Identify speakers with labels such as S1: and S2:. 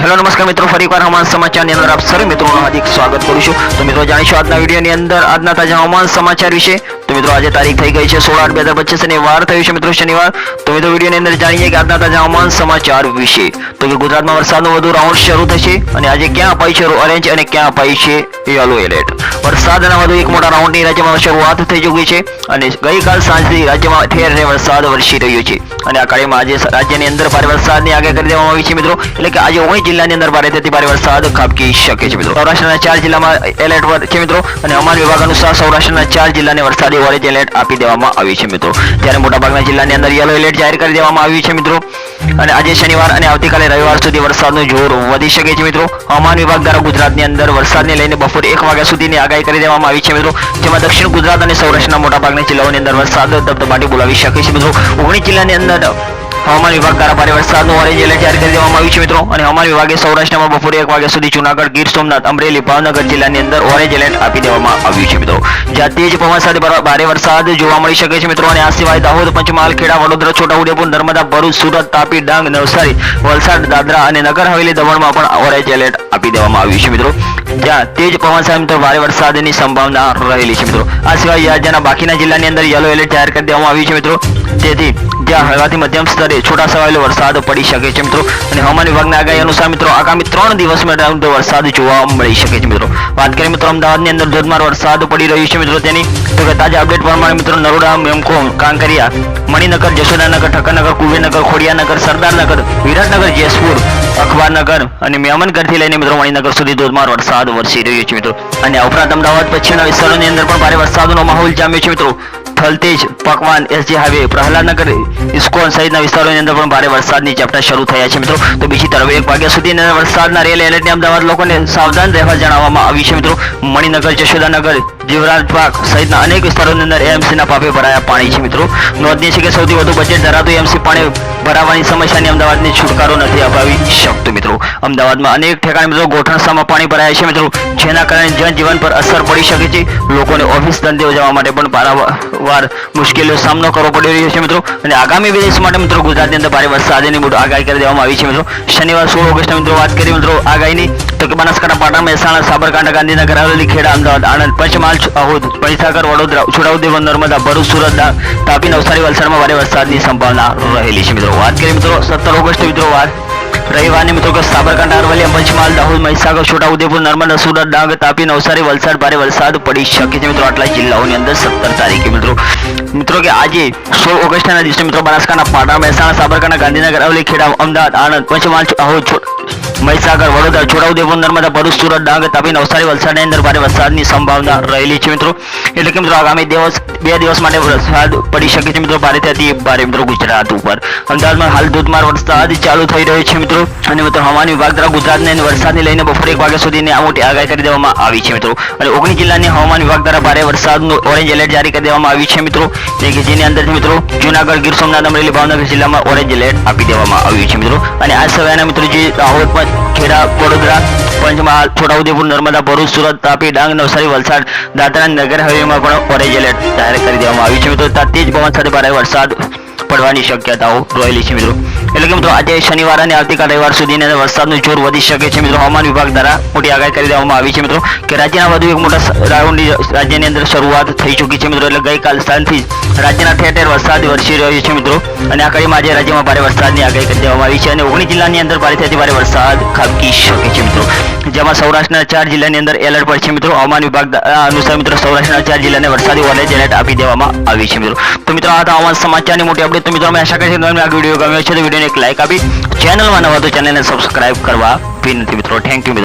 S1: Hello, નમસ્કાર મિત્રો, ફરી એકવાર હવામાન સમાચારની અંદર આપ સર્વે મિત્રોનું હાર્દિક સ્વાગત કરું છું. તો મિત્રો, જાણીશું આજના વિડીયોની અંદર આજના તાજા હવામાન સમાચાર વિશે. તો મિત્રો, આજે તારીખ થઈ ગઈ છે સોળ આઠ બે હજાર પચીસ અને વાર થયું છે મિત્રો શનિવાર. તો મિત્રો, વિડીયોની અંદર જાણીએ કે આજના તાજા હવામાન સમાચાર વિશે. તો કે ગુજરાતમાં વરસાદનો વધુ રાઉન્ડ શરૂ થશે અને આજે ક્યાં અપાય છે ઓરેન્જ અને ક્યાં અપાય છે યલો એલર્ટ. વરસાદના વધુ એક મોટા રાઉન્ડની રાજ્યમાં શરૂઆત થઈ ચૂકી છે અને ગઈકાલ સાંજથી રાજ્યમાં ઠેર ઠેર વરસાદ વરસી રહ્યો છે. અને આ કાળમાં આજે રાજ્યની અંદર ભારે વરસાદની આગાહી કરી દેવામાં આવી છે મિત્રો. એટલે કે આજે ઓગણીસ જિલ્લાની અંદર ભારેથી ભારે વરસાદ ખાબકી શકે છે મિત્રો. સૌરાષ્ટ્રના ચાર જિલ્લામાં એલર્ટ છે મિત્રો? અને હવામાન વિભાગ અનુસાર સૌરાષ્ટ્રના ચાર જિલ્લાને વરસાદી ઓરેન્જ એલર્ટ આપી દેવામાં આવ્યું છે મિત્રો. ત્યારે મોટાભાગના જિલ્લાની અંદર યલો એલર્ટ જાહેર કરી દેવામાં આવ્યું છે મિત્રો. અને આજે શનિવાર અને આવતીકાલે રવિવાર સુધી વરસાદનું જોર વધી શકે છે મિત્રો. હવામાન વિભાગ દ્વારા ગુજરાતની અંદર વરસાદને લઈને બપોર એક વાગ્યા સુધીની આગાહી કરી દેવામાં આવી છે મિત્રો. જેમાં દક્ષિણ ગુજરાત અને સૌરાષ્ટ્રના મોટાભાગના જિલ્લાઓની અંદર વરસાદ ધબધબાટી બોલાવી શકે છે મિત્રો. ઓગણીસ જિલ્લાની અંદર હવામાન વિભાગ દ્વારા ભારે વરસાદનું ઓરેન્જ એલર્ટ જાહેર કરી દેવામાં આવ્યું છે, મિત્રો. અને હવામાન વિભાગે સૌરાષ્ટ્રમાં બપોરે એક વાગ્યા સુધી જૂનાગઢ, ગીર સોમનાથ, અમરેલી, ભાવનગર જિલ્લાની અંદર ઓરેન્જ એલર્ટ આપી દેવામાં આવ્યું છે, મિત્રો. જ્યાં તેજ પવન સાથે ભારે વરસાદ જોવા મળી શકે છે, મિત્રો. અને આ સિવાય દાહોદ પંચમહાલ ખેડા વડોદરા, છોટાઉદેપુર, નર્મદા, ભરૂચ, સુરત, તાપી, ડાંગ, નવસારી, વલસાડ, દાદરા અને નગર હવેલી દમણમાં પણ ઓરેન્જ એલર્ટ આપી દેવામાં આવ્યું છે, મિત્રો. જ્યાં તેજ પવન સાથે, મિત્રો, ભારે વરસાદની સંભાવના રહેલી છે, મિત્રો. આ સિવાય રાજ્યના બાકીના જિલ્લાની અંદર યલો એલર્ટ જાહેર કરી દેવામાં આવ્યું છે, મિત્રો. તેથી જ્યાં હળવાથી મધ્યમ સ્તરે છોટા છવાયેલો વરસાદ પડી શકે છે મિત્રો. અને હવામાન વિભાગની આગાહી અનુસાર મિત્રો, આગામી ત્રણ દિવસ માટે વરસાદ જોવા મળી શકે છે મિત્રો. વાત કરીએ મિત્રો, અમદાવાદની અંદર ધોધમાર વરસાદ પડી રહ્યો છે મિત્રો. તેની તો તાજા અપડેટ પ્રમાણે મિત્રો, નરોડા મેમકો કાંકરિયા, મણિનગર, જશોદાનગર, ઠક્કરનગર, કુબેરનગર, ખોડિયાનગર, સરદારનગર, વિરાટનગર, જેસપુર, અખબારનગર અને મેમનગરથી લઈને મિત્રો મણિનગર સુધી ધોધમાર વરસાદ વરસી રહ્યો છે મિત્રો. અને આ ઉપરાંત અમદાવાદ, પશ્ચિમના વિસ્તારોની અંદર પણ ભારે વરસાદનો માહોલ જામ્યો છે મિત્રો. Thaltej Pakwan SG highway Prahladnagar ISKCON સહિતના વિસ્તારોની અંદર પણ ભારે વરસાદની ઝાપટા શરૂ થયા છે મિત્રો. તો બીજી તરફ એક વાગ્યા સુધી વરસાદના રેલ એલર્ટને અમદાવાદ લોકોને સાવધાન રહેવા જણાવવામાં આવ્યું છે મિત્રો. મણિનગર, જશોદાનગર, જીવરાજ પાર્ક સહિતના અનેક વિસ્તારોની અંદર એમસીના પાપે ભરાયા પાણી છે મિત્રો. નોંધનીય છે કે સૌથી વધુ બજેટ ધરાવતું એમસી પાણી ભરાવાની સમસ્યાની અમદાવાદની છુટકારો નથી અપાવી શકતું મિત્રો. અમદાવાદમાં અનેક ઠેકાણે મિત્રો ગોઠણસામાં પાણી ભરાયા છે મિત્રો. જેના કારણે જનજીવન પર અસર પડી શકે છે. લોકોને ઓફિસ ધંધે જવા માટે પણ પારાવાર મુશ્કેલીનો સામનો કરવો પડી રહ્યો છે મિત્રો. અને આગામી બે દિવસ માટે મિત્રો ગુજરાતની અંદર ભારે વરસાદની મોટી આગાહી કરી દેવામાં આવી છે મિત્રો. શનિવાર સોળ ઓગસ્ટ મિત્રો વાત કરીએ મિત્રો આગાહીની, તો કે બનાસકાંઠા, પાટણ, મહેસાણા, સાબરકાંઠા, ગાંધીનગર, અરવલ્લી, ખેડા, અમદાવાદ, આણંદ, પંચમહાલ દાહોદ મહીસાગર, વડોદરા, છોટાઉદેપુર, નર્મદા, ભરૂચ, સુરત તાપી, નવસારી, વલસાડમાં ભારે વરસાદની સંભાવના રહેલી છે મિત્રો. વાત કરીએ મિત્રો, સત્તર ઓગસ્ટ મિત્રો વાત રવિવારની મિત્રો કે સાબરકાંઠા, અરવલ્લી પંચમહાલ દાહોદ, મહીસાગર છોટાઉદેપુર નર્મદા, સુરત, ડાંગ, તાપી, નવસારી, વલસાડ ભારે વરસાદ પડી શકે છે મિત્રો. આટલા જિલ્લાઓની અંદર સત્તર તારીખે મિત્રો. મિત્રો કે આજે સોળ ઓગસ્ટના દિવસે મિત્રો બનાસકાંઠા, પાટણ, મહેસાણા, સાબરકાંઠા, ગાંધીનગર, અરવલ્લી, ખેડા, અમદાવાદ, આણંદ, પંચમહાલ દાહોદ મહીસાગર, વડોદરા, છોટાઉદેપુર, નર્મદા, ભરૂચ, સુરત, ડાંગ, તાપી, નવસારી, વલસાડની અંદર ભારે વરસાદની સંભાવના રહેલી છે મિત્રો. એટલે કે મિત્રો આગામી દિવસ, બે દિવસ માટે વરસાદ પડી શકે છે મિત્રો. ભારેથી અતિ ભારે મિત્રો ગુજરાત ઉપર. અમદાવાદમાં હાલ ધોધમાર વરસાદ ચાલુ થઈ રહ્યો છે મિત્રો. અને મિત્રો હવામાન વિભાગ દ્વારા ગુજરાતને વરસાદને લઈને બપોરે એક વાગ્યા સુધીની આ મોટી આગાહી કરી દેવામાં આવી છે મિત્રો. અને ઓગણીસ જિલ્લાની હવામાન વિભાગ દ્વારા ભારે વરસાદનું ઓરેન્જ એલર્ટ જારી કરી દેવામાં આવ્યું છે મિત્રો. કે જેની અંદર મિત્રો જૂનાગઢ, ગીર સોમનાથ, અમરેલી, ભાવનગર જિલ્લામાં ઓરેન્જ એલર્ટ આપી દેવામાં આવ્યું છે મિત્રો. અને આ સવારના મિત્રો જે દાહોદમાં ખેડા વડોદરા, પંચમહાલ, છોટાઉદેપુર, નર્મદા, ભરૂચ, સુરત, તાપી, ડાંગ, નવસારી, વલસાડ, દાદરા નગર હવેલીમાં પણ ઓરેન્જ એલર્ટ જાહેર કરી દેવામાં આવ્યું છે. મિત્રો તેજ પવન સાથે ભારે વરસાદ પડવાની શક્યતાઓ રહેલી છે, મિત્રો. એટલે કે મિત્રો, આજે શનિવાર અને આવતીકાલ રવિવાર સુધી વરસાદનું જોર વધી શકે છે, મિત્રો. હવામાન વિભાગ દ્વારા મોટી આગાહી કરી દેવામાં આવી છે, મિત્રો, કે રાજ્યના વધુ એક મોટા રાઉન્ડ રાજ્યની અંદર શરૂઆત થઈ ચૂકી છે, મિત્રો. એટલે ગઈકાલ સાંજથી રાજ્યના ઠેર ઠેર વરસાદ વરસી રહ્યો છે મિત્રો. અને આ કડીમાં આજે રાજ્યમાં ભારે વરસાદની આગાહી કરી દેવામાં આવી છે અને ઓગણીસ જિલ્લાની અંદર ભારેથી ભારે વરસાદ ખાબકી શકે છે મિત્રો. જેમાં સૌરાષ્ટ્રના ચાર જિલ્લાની અંદર એલર્ટ પર છે મિત્રો. હવામાન વિભાગ અનુસાર મિત્રો સૌરાષ્ટ્રના ચાર જિલ્લાને વરસાદી ઓરેન્જ એલર્ટ આપી દેવામાં આવી છે મિત્રો. તો મિત્રો, આ હવામાન સમાચારની મોટી અપડેટ તો મિત્રો, અમે આશા કરીએ તમને આ વીડિયો ગમ્યો છે તો વિડીયોને એક લાઇક આપી ચેનલમાં નવા તો ચેનલને સબસ્ક્રાઇબ કરવા વિનંતી મિત્રો. થેન્ક યુ મિત્રો